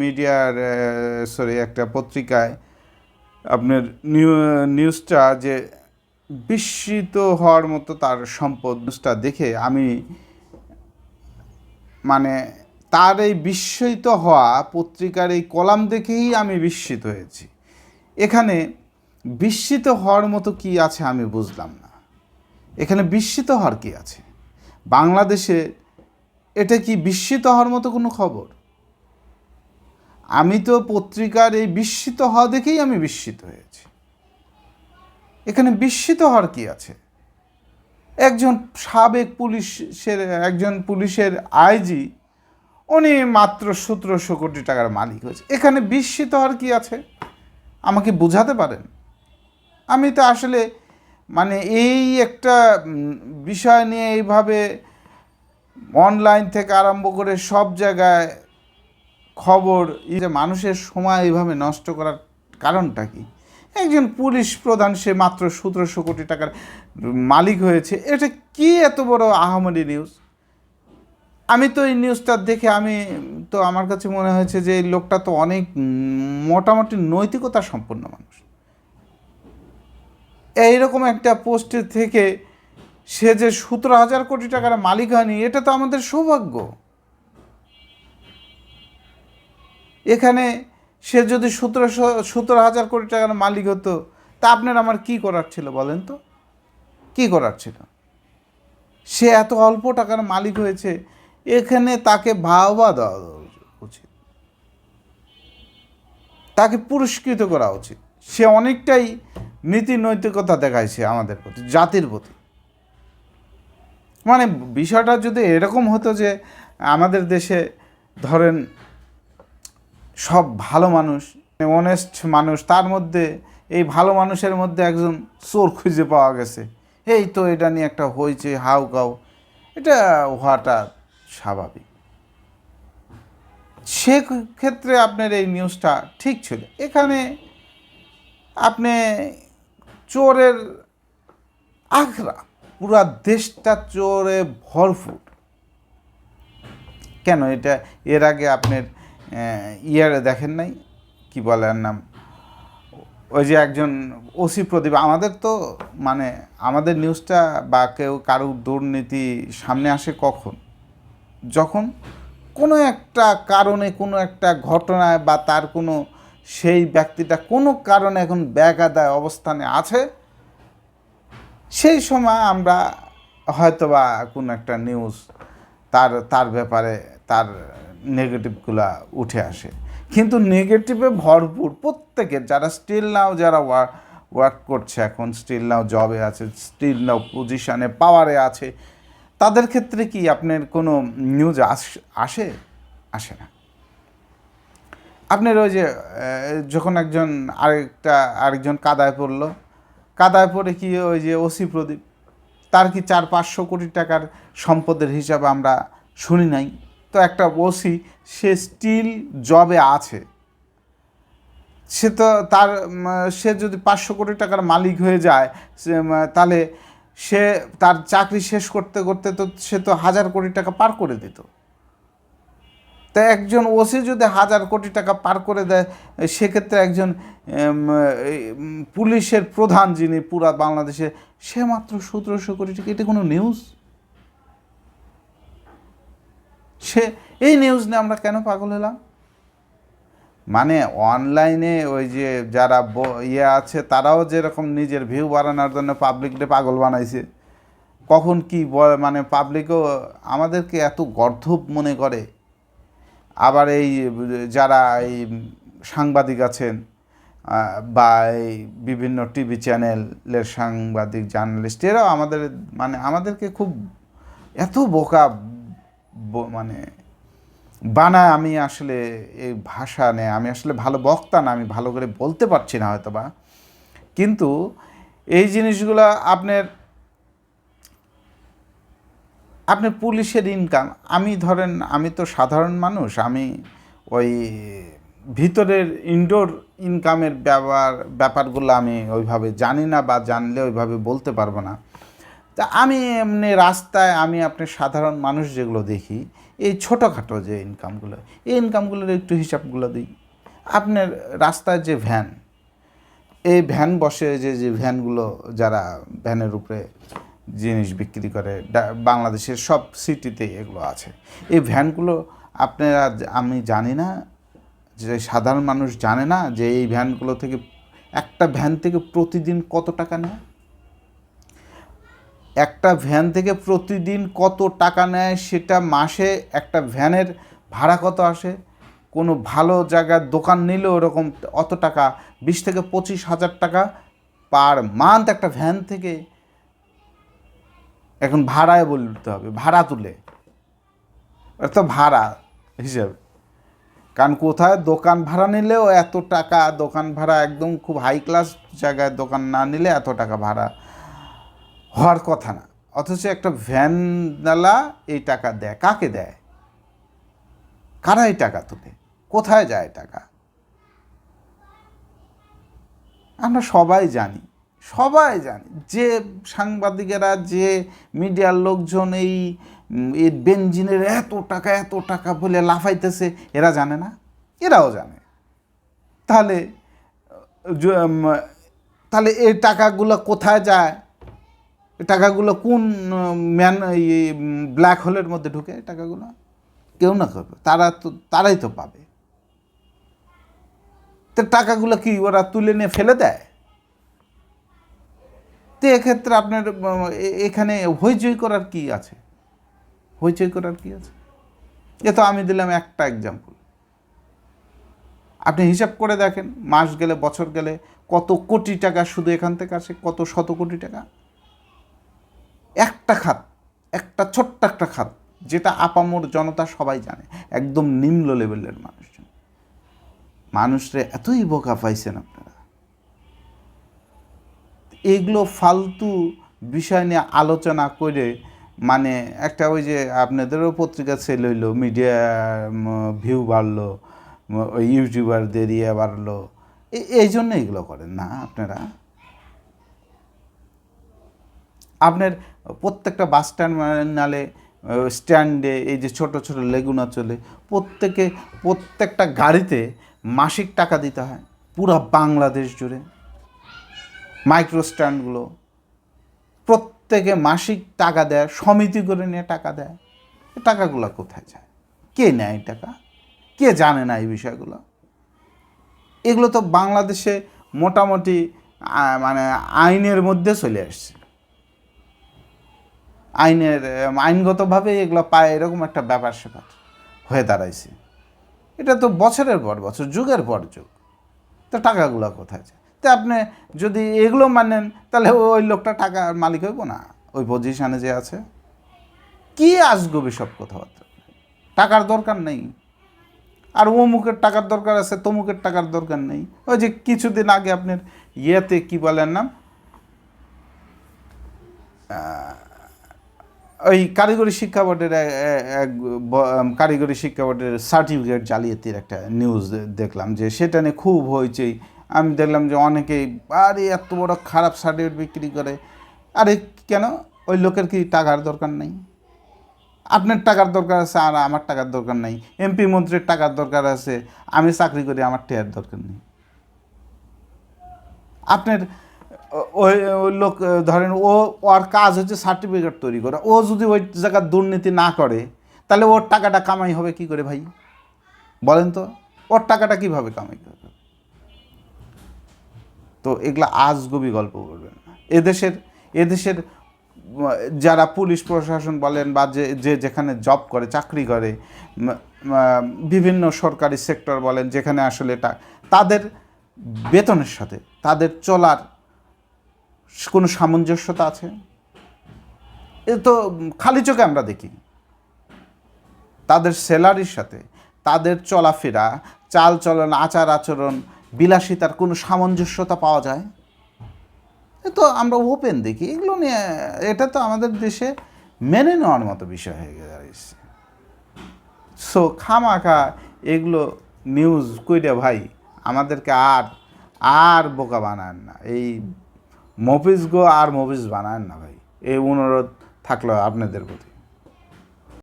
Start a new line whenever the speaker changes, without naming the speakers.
মিডিয়ার সরি একটা পত্রিকায় আপনার নিউ, নিউজটা যে বিস্মিত হওয়ার মতো তার সম্পদ নিউজটা দেখে আমি মানে তার এই বিস্মিত হওয়া পত্রিকার এই কলাম দেখেই আমি বিস্মিত হয়েছি। এখানে বিস্মিত হওয়ার মতো কি আছে আমি বুঝলাম না। এখানে বিস্মিত হওয়ার কি আছে? বাংলাদেশে এটা কি বিস্মিত হওয়ার মতো কোনো খবর? আমি তো পত্রিকার এই বিস্মিত হওয়া দেখেই আমি বিস্মিত হয়েছি। এখানে বিস্মিত হওয়ার কি আছে? একজন সাবেক পুলিশের, একজন পুলিশের আইজি উনি মাত্র সতেরোশো কোটি টাকার মালিক হয়েছে। এখানে বিস্মিত হওয়ার কি আছে? আমাকে বোঝাতে পারেন? আমি তো আসলে মানে এই একটা বিষয় নিয়ে এইভাবে অনলাইন থেকে আরম্ভ করে সব জায়গায় খবর মানুষের সময় এইভাবে নষ্ট করার কারণটা কি? একজন পুলিশ প্রধান, সে মাত্র সতেরোশো কোটি টাকার মালিক হয়েছে, এটা কি এত বড় আহামরি নিউজ আমি তো এই নিউজটা দেখে, আমি তো আমার কাছে মনে হয়েছে যে এই লোকটা তো অনেক মোটামুটি নৈতিকতা সম্পন্ন মানুষ। এইরকম একটা পোস্টে থেকে সে যে সতেরো হাজার কোটি টাকার মালিক হয়নি, এটা তো আমাদের সৌভাগ্য। এখানে সে যদি সতেরোশো, সতেরো হাজার কোটি টাকার মালিক হতো, তা আপনার আমার কি করার ছিল বলেন তো? কি করার ছিল? সে এত অল্প টাকার মালিক হয়েছে, এখানে তাকে বাহবা দেওয়া উচিত। তাকে পুরস্কৃত করা উচিত। সে অনেকটাই নীতি নৈতিকতা দেখাইছে আমাদের প্রতি, জাতির প্রতি। মানে বিষয়টা যদি এরকম হতো যে আমাদের দেশে ধরেন সব ভালো মানুষ অনেস্ট মানুষ, তার মধ্যে এই ভালো মানুষের মধ্যে একজন চোর খুঁজে পাওয়া গেছে। এই তো এটা নিয়ে একটা হয়েছে হাউ কাউ। এটা হওয়াটা স্বাভাবিক। সে ক্ষেত্রে আপনার এই নিউজটা ঠিক ছিল। এখানে আপনি চোরের আখড়া, পুরা দেশটা চোরে ভরপুর। কেন? এটা এর আগে আপনার ইয়ারে দেখেন নাই, কি বলে আর নাম? ওই যে একজন ওসি প্রদীপ, আমাদের তো মানে আমাদের নিউজটা বা কেউ কারও দুর্নীতি সামনে আসে কখন? যখন কোনো একটা কারণে, কোনো একটা ঘটনায় বা তার কোনো সেই ব্যক্তিটা কোনো কারণে এখন ব্যাগাদায় অবস্থানে আছে, সেই সময় আমরা হয়তোবা কোনো একটা নিউজ তার তার ব্যাপারে, তার নেগেটিভগুলা উঠে আসে। কিন্তু নেগেটিভে ভরপুর প্রত্যেকের, যারা স্টিল নাও যারা ওয়ার্ক করছে এখন স্টিল নাও জবে আছে স্টিল নাও পজিশানে পাওয়ারে আছে, তাদের ক্ষেত্রে কি আপনার কোনো নিউজ আসে আসে? না। আপনার ওই যে যখন একজন আরেকটা, আরেকজন কাদায় পড়ল, কাদায় পড়ে কি ওই যে ওসি প্রদীপ, তার কি চার পাঁচশো কোটি টাকার সম্পদের হিসাবে আমরা শুনি নাই? তো একটা ওসি, সে স্টিল জবে আছে। সে তো তার সে যদি পাঁচশো কোটি টাকার মালিক হয়ে যায় তাহলে সে তার চাকরি শেষ করতে করতে তো সে তো হাজার কোটি টাকা পার করে দিত। তা একজন ওসি যদি হাজার কোটি টাকা পার করে দেয়, সেক্ষেত্রে একজন পুলিশের প্রধান যিনি পুরা বাংলাদেশে, সে মাত্র সতেরোশো কোটি টাকা। এটা কোনো নিউজ সে, এই নিউজ নিয়ে আমরা কেন পাগল হলাম? মানে অনলাইনে ওই যে যারা ইয়ে আছে, তারাও যেরকম নিজের ভিউ বাড়ানোর জন্য পাবলিককে পাগল বানাইছে, কখন কি মানে পাবলিকও আমাদেরকে এত গর্ধব মনে করে। আবার এই যারা এই সাংবাদিক আছেন বা এই বিভিন্ন টিভি চ্যানেলের সাংবাদিক জার্নালিস্ট এরাও আমাদের মানে আমাদেরকে খুব এত বোকা মানে বানায় আমি আসলে এই ভাষা নেই আমি আসলে ভালো বক্তা না, আমি ভালো করে বলতে পারছি না হয়তো বা কিন্তু এই জিনিসগুলো আপনার আপনার পুলিশের ইনকাম আমি ধরেন, আমি তো সাধারণ মানুষ, আমি ওই ভিতরের ইনডোর ইনকামের ব্যাপার ব্যাপারগুলো আমি ওইভাবে জানি না বা জানলে ওইভাবে বলতে পারব না। তা আমি এমনি রাস্তায় আমি আপনার সাধারণ মানুষ যেগুলো দেখি, এই ছোটোখাটো যে ইনকামগুলো এই ইনকামগুলোর একটু হিসাবগুলো দিই। আপনার রাস্তায় যে ভ্যান এই ভ্যান বসে যে যে ভ্যানগুলো যারা ভ্যানের উপরে জিনিস বিক্রি করে বাংলাদেশের সব সিটিতেই এগুলো আছে। এই ভ্যানগুলো আপনারা, আমি জানি না, যে সাধারণ মানুষ জানে না যে এই ভ্যানগুলো থেকে একটা ভ্যান থেকে প্রতিদিন কত টাকা নেয়? একটা ভ্যান থেকে প্রতিদিন কত টাকা নেয় সেটা মাসে একটা ভ্যানের ভাড়া কত আসে? কোনো ভালো জায়গার দোকান নিলেও ওরকম অত টাকা? বিশ থেকে পঁচিশ হাজার টাকা পার মান্থ একটা ভ্যান থেকে এখন ভাড়ায় বলে বলতে হবে, ভাড়া তুলে। তো ভাড়া হিসাবে। কারণ কোথায় দোকান ভাড়া নিলেও এত টাকা, দোকান ভাড়া একদম খুব হাই ক্লাস জায়গায় দোকান না নিলে এত টাকা ভাড়া হওয়ার কথা না। অথচ একটা ভ্যানওয়ালা এই টাকা দেয়। কাকে দেয়? কারা এই টাকা তোলে? কোথায় যায় টাকা? আমরা সবাই জানি সবাই জানি, যে সাংবাদিকেরা, যে মিডিয়ার লোকজন এই বেঞ্জিনের এত টাকা এত টাকা বলে লাফাইতেছে, এরা জানে না? এরাও জানে। তাহলে তাহলে এই টাকাগুলো কোথায় যায়? টাকাগুলো কোন ম্যান ব্ল্যাক হোলের মধ্যে ঢুকে টাকাগুলো? কেউ না করবে। তারা তো, তারাই তো পাবে। তো টাকাগুলো কি ওরা তুলে নিয়ে ফেলে দেয়? তো এক্ষেত্রে আপনার এখানে হইচই করার কি আছে? হইচই করার কি আছে? এ তো আমি দিলাম একটা এক্সাম্পল আপনি হিসাব করে দেখেন, মাস গেলে, বছর গেলে কত কোটি টাকা শুধু এখান থেকে আসে, কত শত কোটি টাকা? একটা খাত একটা ছোট্ট একটা খাত যেটা আপামোর জনতা সবাই জানে, একদম নিম্ন লেভেলের মানুষজন। মানুষরে এতই বোকা পাইছেন আপনারা। এগুলো ফালতু বিষয় নিয়ে আলোচনা করে মানে একটা ওই যে আপনাদেরও পত্রিকা সেল হইল মিডিয়া ভিউ বাড়লো ইউটিউবারদের ইয়ে বাড়লো। এই জন্য এগুলো করেন না আপনারা। আপনার প্রত্যেকটা বাস স্ট্যান্ড নালে স্ট্যান্ডে এই যে ছোট ছোট লেগুনা চলে, প্রত্যেকে, প্রত্যেকটা গাড়িতে মাসিক টাকা দিতে হয়, পুরা বাংলাদেশ জুড়ে। মাইক্রো স্ট্যান্ডগুলো, প্রত্যেকে মাসিক টাকা দেয়, সমিতি করে নিয়ে টাকা দেয়। টাকাগুলো কোথায় যায়? কে নেয় টাকা? কে জানে না এই বিষয়গুলো? এগুলো তো বাংলাদেশে মোটামুটি মানে আইনের মধ্যে চলে আসছে। আইনের আইনগতভাবে এগুলো পায়, এরকম একটা ব্যাপার স্যাপার হয়ে দাঁড়াইছে। এটা তো বছরের পর বছর, যুগের পর যুগ। তো টাকাগুলো কোথায় যায়? তো আপনি যদি এগুলো মানেন, তাহলে ওই লোকটা টাকার মালিক হইব না? ওই পজিশানে যে আছে? কি আসগবি সব কথাবার্তা? টাকার দরকার নেই। আর অমুকের টাকার দরকার আছে, তমুকের টাকার দরকার নেই। ওই যে কিছুদিন আগে আপনার ইয়েতে কি বলেন নাম? ওই কারিগরি শিক্ষা বোর্ডের এক কারিগরি শিক্ষা বোর্ডের সার্টিফিকেট জালিয়াতির একটা নিউজ দেখলাম যে সেটা নিয়ে খুব হয়েছেই আমি দেখলাম যে অনেকেই, আরে, এত বড় খারাপ সার্টিফিকেট বিক্রি করে। আরে, কেন? ওই লোকের কি টাকার দরকার নেই? আপনার টাকার দরকার আছে, আর আমার টাকার দরকার নেই। এমপি মন্ত্রীর টাকার দরকার আছে, আমি চাকরি করি, আমার টেয়ার দরকার নেই। আপনার ওই লোক ধরেন ও, ওর কাজ হচ্ছে সার্টিফিকেট তৈরি করা। ও যদি ওই জায়গার দুর্নীতি না করে, তাহলে ওর টাকাটা কামাই হবে কি করে ভাই? বলেন তো, ওর টাকাটা কীভাবে কামাই করবে? তো এগুলা আজগবি গল্প করবেন এদেশের এদেশের যারা পুলিশ প্রশাসন বলেন বা যে যে যেখানে জব করে, চাকরি করে বিভিন্ন সরকারি সেক্টর বলেন, যেখানে আসলে তাদের বেতনের সাথে, তাদের চলার কোনো সামঞ্জস্যতা আছে? এ তো খালি চোখে আমরা দেখি। তাদের স্যালারির সাথে তাদের চলাফেরা, চাল চলন, আচার আচরণ, বিলাসিতার কোনো সামঞ্জস্যতা পাওয়া যায়? এ তো আমরা ওপেন দেখি। এগুলো নিয়ে, এটা তো আমাদের দেশে মেনে নেওয়ার মতো বিষয় হয়ে দাঁড়িয়েছে। সো খামাখা, এগুলো নিউজ কইরা ভাই, আমাদেরকে আর আর বোকা বানান না। এই মফিজ গো আর মফিজ বানায় না ভাই। এই অনুরোধ থাকল আপনাদের প্রতি।